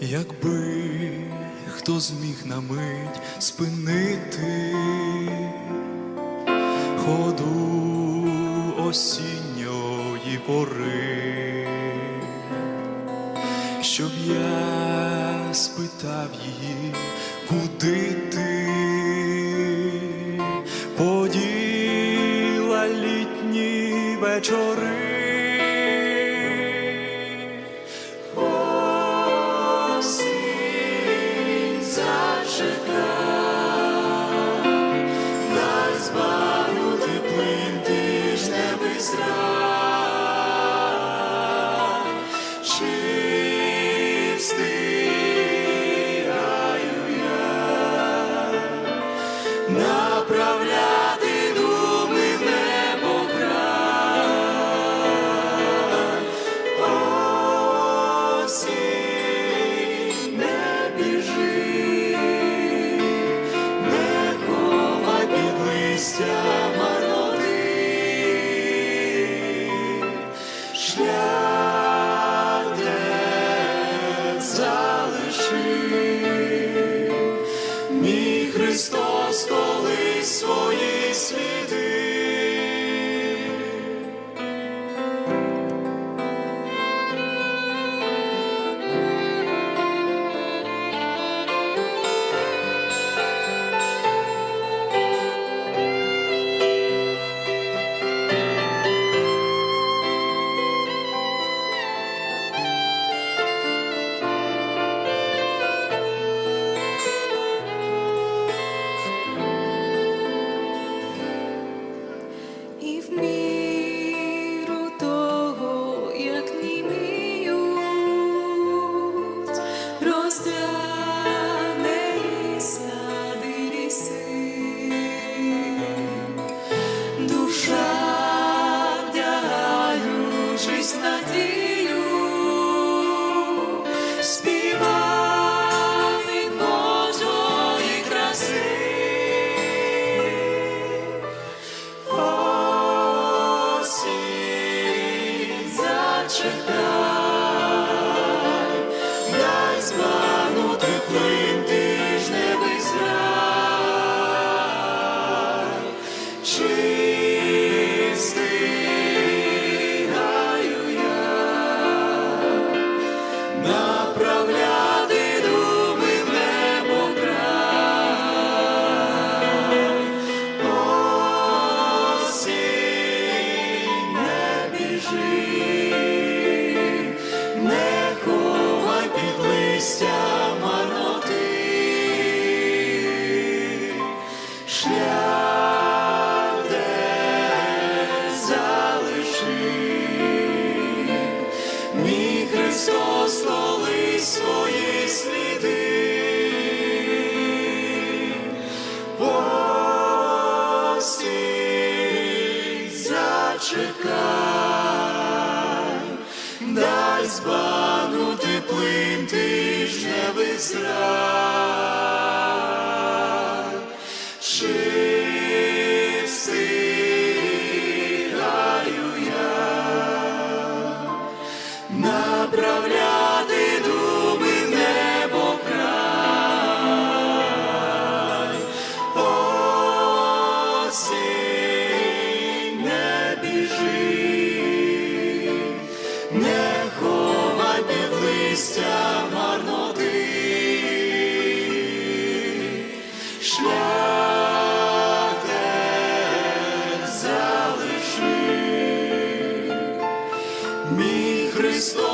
якби хто зміг на мить спинити ходу осінньої пори, щоб я спитав її, куди ти поділа літні вечори. Schnell. worship Розпанути плин ти ж. залиши, мій Христос.